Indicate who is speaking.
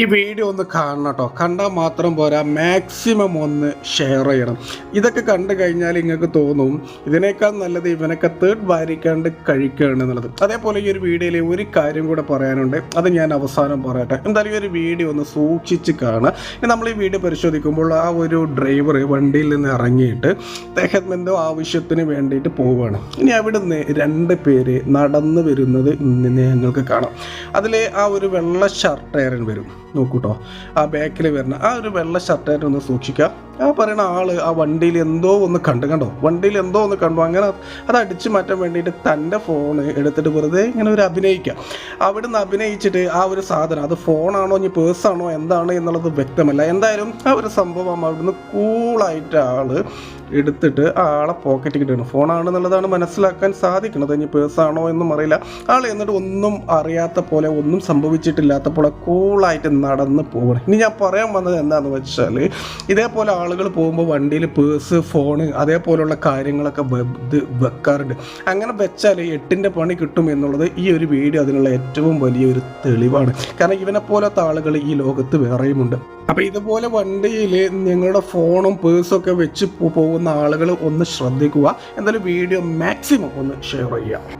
Speaker 1: ഈ വീഡിയോ ഒന്ന് കാണണം കേട്ടോ. കണ്ടാൽ മാത്രം പോരാ മാക്സിമം ഒന്ന് ഷെയർ ചെയ്യണം. ഇതൊക്കെ കണ്ടു കഴിഞ്ഞാൽ നിങ്ങൾക്ക് തോന്നും ഇതിനേക്കാൾ നല്ലത് ഇവനൊക്കെ തേർഡ് വാരിക്കാണ്ട് കഴിക്കുകയാണ് എന്നുള്ളത്. അതേപോലെ ഈ ഒരു വീഡിയോയിൽ ഒരു കാര്യം കൂടെ പറയാനുണ്ട്. അത് ഞാൻ അവസാനം പറയട്ടെ. എന്തായാലും ഈ ഒരു വീഡിയോ ഒന്ന് സൂക്ഷിച്ച് കാണുക. നമ്മൾ ഈ വീഡിയോ പരിശോധിക്കുമ്പോൾ ആ ഒരു ഡ്രൈവർ വണ്ടിയിൽ നിന്ന് ഇറങ്ങിയിട്ട് അദ്ദേഹം എന്തോ ആവശ്യത്തിന് വേണ്ടിയിട്ട് പോവുകയാണ്. ഇനി അവിടുന്ന് രണ്ട് പേര് നടന്നു വരുന്നത് ഇന്ന് ഞങ്ങൾക്ക് കാണാം. അതിൽ ആ ഒരു വെള്ള ഷർട്ട് ഷർട്ടേരൻ വരും. നോക്കൂട്ടോ. ആ ബാക്കിൽ വരുന്ന ആ ഒരു വെള്ള ഷർട്ടായിട്ട് ഒന്ന് സൂക്ഷിക്കുക ആ പറയുന്ന ആൾ ആ വണ്ടിയിൽ എന്തോ ഒന്ന് കണ്ടു കണ്ടോ? വണ്ടിയിൽ എന്തോ ഒന്ന് കണ്ടു. അങ്ങനെ അത് അടിച്ചു മാറ്റാൻ വേണ്ടിയിട്ട് തന്റെ ഫോൺ എടുത്തിട്ട് വെറുതെ ഇങ്ങനെ ഒരു അഭിനയിക്കുക നിന്ന് അഭിനയിച്ചിട്ട് ആ ഒരു സാധനം അത് ഫോണാണോ ഇനി പേഴ്സാണോ എന്താണ് എന്നുള്ളത് വ്യക്തമല്ല. എന്തായാലും ആ ഒരു സംഭവം അവിടുന്ന് കൂളായിട്ട് ആൾ എടുത്തിട്ട് ആളെ പോക്കറ്റിൽ കിട്ടുകയാണ് ഫോണാണെന്നുള്ളതാണ് മനസ്സിലാക്കാൻ സാധിക്കുന്നത്. ഇനി ആണോ എന്നും അറിയില്ല. ആൾ എന്നിട്ട് ഒന്നും അറിയാത്ത പോലെ ഒന്നും സംഭവിച്ചിട്ടില്ലാത്ത പോലെ കൂളായിട്ട് നടന്ന് പോകണം. ഇനി ഞാൻ പറയാൻ വന്നത് എന്താണെന്ന് വെച്ചാൽ ഇതേപോലെ ആളുകൾ പോകുമ്പോൾ വണ്ടിയിൽ പേഴ്സ് ഫോണ് അതേപോലുള്ള കാര്യങ്ങളൊക്കെ ഇത് വെക്കാറുണ്ട്. അങ്ങനെ വെച്ചാൽ എട്ടിന്റെ പണി കിട്ടും എന്നുള്ളത് ഈ ഒരു വീഡിയോ അതിനുള്ള ഏറ്റവും വലിയൊരു തെളിവാണ്. കാരണം ഇവനെ പോലത്തെ ആളുകൾ ഈ ലോകത്ത് വേറെയുമുണ്ട്. അപ്പോൾ ഇതുപോലെ വണ്ടിയിൽ നിങ്ങളുടെ ഫോണും പേഴ്സും ഒക്കെ വെച്ച് പോകുന്ന ആളുകൾ ഒന്ന് ശ്രദ്ധിക്കുക. എന്നാലും വീഡിയോ മാക്സിമം ഒന്ന് ഷെയർ ചെയ്യുക.